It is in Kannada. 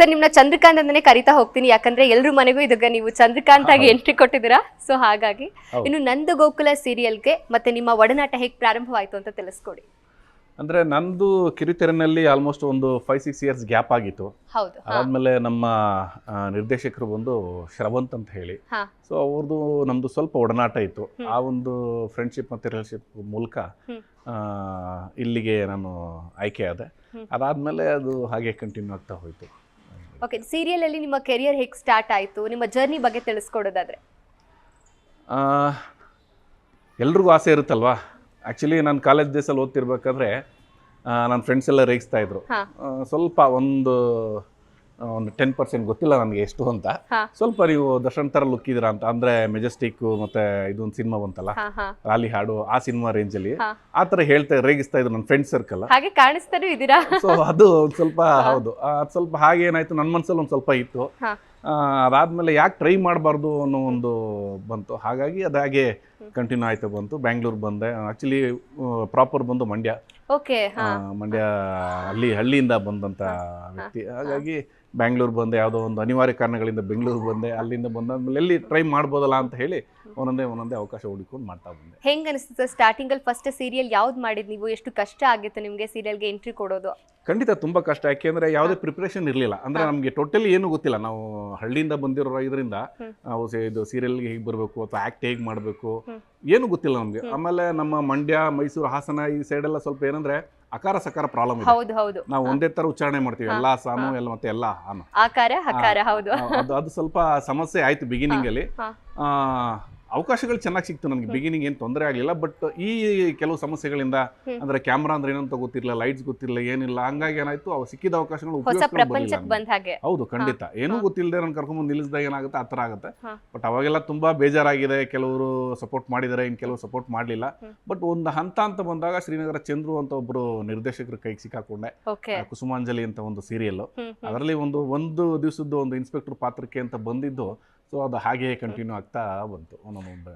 ಸರ್ ನಿಮ್ನ ಚಂದ್ರಕಾಂತ್ ಅಂತಾನೆ ಕರಿತಾ ಹೋಗ್ತೀನಿ. ಯಾಕಂದ್ರೆ ಎಲ್ರು ಮನೆಗೂ ಇದಕ್ಕೆ ನೀವು ಚಂದ್ರಕಾಂತ್ ಆಗಿ ಎಂಟ್ರಿ ಕೊಟ್ಟಿದ್ದೀರಾ? ಸೊ ಹಾಗಾಗಿ ಇನ್ನು ನಂದು ಗೋಕುಲ ಸೀರಿಯಲ್ಗೆ ಮತ್ತೆ ನಿಮ್ಮ ಒಡನಾಟ ಹೇಗೆ ಪ್ರಾರಂಭವಾಯಿತು ಅಂತ ತಿಳಿಸ್ಕೊಡಿ. ಅಂದ್ರೆ ನಂದು ಕಿರುತೆರೆನಲ್ಲಿ ಆಲ್ಮೋಸ್ಟ್ ಒಂದು ಫೈವ್ ಸಿಕ್ಸ್ ಇಯರ್ಸ್ ಗ್ಯಾಪ್ ಆಗಿತ್ತು. ಹೌದು ಅದಾದಮೇಲೆ ನಮ್ಮ ನಿರ್ದೇಶಕರು ಬಂದು ಶ್ರವಂತ್ ಅಂತ ಹೇಳಿ. ಸೊ ಅವ್ರದ್ದು ನಮ್ದು ಸ್ವಲ್ಪ ಒಡನಾಟ ಇತ್ತು. ಆ ಒಂದು ಫ್ರೆಂಡ್ಶಿಪ್ ಮತ್ತೆ ರಿಲೇಶನ್ಶಿಪ್ ಮೂಲಕ ಇಲ್ಲಿಗೆ ನಾನು ಆಯ್ಕೆ ಆದೆ. ಅದಾದಮೇಲೆ ಅದು ಹಾಗೆ ಕಂಟಿನ್ಯೂ ಆಗ್ತಾ ಹೋಯಿತು. ಓಕೆ ಸೀರಿಯಲ್ ಅಲ್ಲಿ ನಿಮ್ಮ ಕೆರಿಯರ್ ಹೇಗೆ ಸ್ಟಾರ್ಟ್ ಆಯಿತು? ನಿಮ್ಮ ಜರ್ನಿ ಬಗ್ಗೆ ತಿಳಿಸ್ಕೊಡೋದಾದ್ರೆ. ಎಲ್ರಿಗೂ ಆಸೆ ಇರುತ್ತಲ್ವಾ? ಆ್ಯಕ್ಚುಲಿ ನಾನು ಕಾಲೇಜ್ ಡೇಸಲ್ಲಿ ಓದ್ತಿರ್ಬೇಕಾದ್ರೆ ನನ್ನ ಫ್ರೆಂಡ್ಸ್ ಎಲ್ಲ ರೇಗಿಸ್ತಾ ಇದ್ರು. ಸ್ವಲ್ಪ ಒಂದು ಒಂದು ಟೆನ್ ಪರ್ಸೆಂಟ್ ಗೊತ್ತಿಲ್ಲ ನನಗೆ ಎಷ್ಟು ಅಂತ. ಸ್ವಲ್ಪ ನೀವು ದರ್ಶನ್ ತರ ಲುಕ್ ಇದ್ರ ಅಂತ. ಅಂದ್ರೆ ಮೆಜೆಸ್ಟಿಕ್ ಮತ್ತೆ ಇದೊಂದು ಸಿನಿಮಾ ಬಂತಲ್ಲ? ರಾಲಿ ಹಾಡು ಆ ಸಿನಿಮಾ ರೇಂಜ್ ಅಲ್ಲಿ. ಆ ತರ ಹೇಳ್ತಾ ರೇಗಿಸ್ತಾ ಇದ್ರು ನನ್ನ ಫ್ರೆಂಡ್ ಸರ್ಕಲ್ ಹಾಗೆ ಕಾಣಿಸ್ತಾನೂ ಇದ್ದೀರಾ? ಸೊ ಅದು ಒಂದು ಸ್ವಲ್ಪ ಹೌದು. ಅದ್ ಸ್ವಲ್ಪ ಹಾಗೆ ಏನಾಯ್ತು? ನನ್ನ ಮನ್ಸಲ್ಲಿ ಒಂದ್ ಸ್ವಲ್ಪ ಇತ್ತು. ಅದಾದ್ಮೇಲೆ ಯಾಕೆ ಟ್ರೈ ಮಾಡಬಾರ್ದು ಅನ್ನೋ ಒಂದು ಬಂತು. ಹಾಗಾಗಿ ಅದಾಗೆ ಹಾಗೆ ಕಂಟಿನ್ಯೂ ಆಯ್ತು ಬಂತು. ಬ್ಯಾಂಗ್ಳೂರ್ ಬಂದೆ. ಆಕ್ಚುಲಿ ಪ್ರಾಪರ್ ಬಂದು ಮಂಡ್ಯ. ಮಂಡ್ಯ ಹಳ್ಳಿ ಹಳ್ಳಿಯಿಂದ ಬಂದಂತ ವ್ಯಕ್ತಿ. ಹಾಗಾಗಿ ಬ್ಯಾಂಗ್ಳೂರ್ ಬಂದೆ ಯಾವುದೋ ಒಂದು ಅನಿವಾರ್ಯ ಕಾರಣಗಳಿಂದ ಬೆಂಗಳೂರು ಬಂದೆ ಅಲ್ಲಿಂದ ಬಂದಾದ್ಮೇಲೆ ಎಲ್ಲಿ ಟ್ರೈ ಮಾಡ್ಬೋದಲ್ಲ ಅಂತ ಹೇಳಿ ಒಂದೊಂದೇ ಒಂದೊಂದೇ ಅವಕಾಶ ಹುಡುಕೊಂಡು ಮಾಡ್ತಾ ಬಂದೆ. ಹೆಂಗ್ ಅನಿಸ್ತು ಸರ್ ಸ್ಟಾರ್ಟಿಂಗ್ ಅಲ್ಲಿ ಫಸ್ಟ್ ಸೀರಿಯಲ್ ಯಾವ್ದು ಮಾಡಿದ್ ನೀವು? ಎಷ್ಟು ಕಷ್ಟ ಆಗಿತ್ತು ನಿಮಗೆ ಸೀರಿಯಲ್ಗೆ ಎಂಟ್ರಿ ಕೊಡೋದು? ಖಂಡಿತ ತುಂಬ ಕಷ್ಟ. ಯಾಕೆಂದ್ರೆ ಯಾವುದೇ ಪ್ರಿಪ್ರೇಷನ್ ಇರಲಿಲ್ಲ. ಅಂದ್ರೆ ನಮಗೆ ಟೋಟಲಿ ಏನು ಗೊತ್ತಿಲ್ಲ. ನಾವು ಹಳ್ಳಿಯಿಂದ ಬಂದಿರೋ ಇದರಿಂದ. ನಾವು ಇದು ಸೀರಿಯಲ್ಗೆ ಹೇಗೆ ಬರಬೇಕು ಅಥವಾ ಆ್ಯಕ್ಟ್ ಹೇಗೆ ಮಾಡಬೇಕು ಏನು ಗೊತ್ತಿಲ್ಲ ನಮಗೆ. ಆಮೇಲೆ ನಮ್ಮ ಮಂಡ್ಯ ಮೈಸೂರು ಹಾಸನ ಈ ಸೈಡೆಲ್ಲ ಸ್ವಲ್ಪ ಏನಂದ್ರೆ ಅಕಾರ ಸಕಾರ ಪ್ರಾಬ್ಲಮ್ ಇದೆ. ಹೌದು ಹೌದು. ನಾವು ಒಂದೇ ತರ ಉಚ್ಚಾರಣೆ ಮಾಡ್ತೀವಿ. ಎಲ್ಲಾ ಹಾ. ಎಲ್ಲ ಮತ್ತೆ ಎಲ್ಲ ಹಾನು. ಅದು ಅದು ಸ್ವಲ್ಪ ಸಮಸ್ಯೆ ಆಯ್ತು ಬಿಗಿನಿಂಗ್ ಅಲ್ಲಿ. ಆ, ಅವಕಾಶಗಳು ಚೆನ್ನಾಗಿ ಸಿಕ್ತು ನನಗೆ. ಬಿಗಿನಿಂಗ್ ಏನು ತೊಂದರೆ ಆಗಲಿಲ್ಲ ಬಟ್ ಈ ಕೆಲವು ಸಮಸ್ಯೆಗಳಿಂದ. ಅಂದ್ರೆ ಕ್ಯಾಮ್ರಾ ಅಂದ್ರೆ ಏನಂತ ಗೊತ್ತಿರಲಿಲ್ಲ ಲೈಟ್ಸ್ ಗೊತ್ತಿರಲಿಲ್ಲ ಏನಿಲ್ಲ ಹಂಗಾಗಿ ಏನಾಯ್ತು ಅವು ಸಿಕ್ಕಿದ ಅವಕಾಶಗಳು ಬಂದ ಹೌದು ಖಂಡಿತ. ಏನೂ. ಗೊತ್ತಿಲ್ಲದೆ ನಾನು ಕರ್ಕೊಂಡ್ಬಂದು ನಿಲ್ಲಿಸಿದಾಗ ಏನಾಗುತ್ತೆ ಆ ಥರ ಆಗುತ್ತೆ. ಬಟ್ ಅವಾಗೆಲ್ಲ ತುಂಬಾ ಬೇಜಾರಾಗಿದೆ ಕೆಲವರು ಸಪೋರ್ಟ್ ಮಾಡಿದ್ದಾರೆ ಇನ್ನು ಕೆಲವರು ಸಪೋರ್ಟ್ ಮಾಡಲಿಲ್ಲ. ಬಟ್ ಒಂದು ಹಂತ ಅಂತ ಬಂದಾಗ ಶ್ರೀನಗರ ಚಂದ್ರು ಅಂತ ಒಬ್ಬರು ನಿರ್ದೇಶಕರ ಕೈಗೆ ಸಿಕ್ಕಾಕೊಂಡೆ. ಕುಸುಮಾಂಜಲಿ ಅಂತ ಒಂದು ಸೀರಿಯಲ್. ಅದರಲ್ಲಿ ಒಂದು ಒಂದು ದಿವಸದ್ದು ಒಂದು ಇನ್ಸ್ಪೆಕ್ಟರ್ ಪಾತ್ರಕ್ಕೆ ಅಂತ ಬಂದಿದ್ದು ಸೊ ಅದು ಹಾಗೆ ಕಂಟಿನ್ಯೂ ಆಗ್ತಾ ಬಂತು. ಒಂದೊಂದು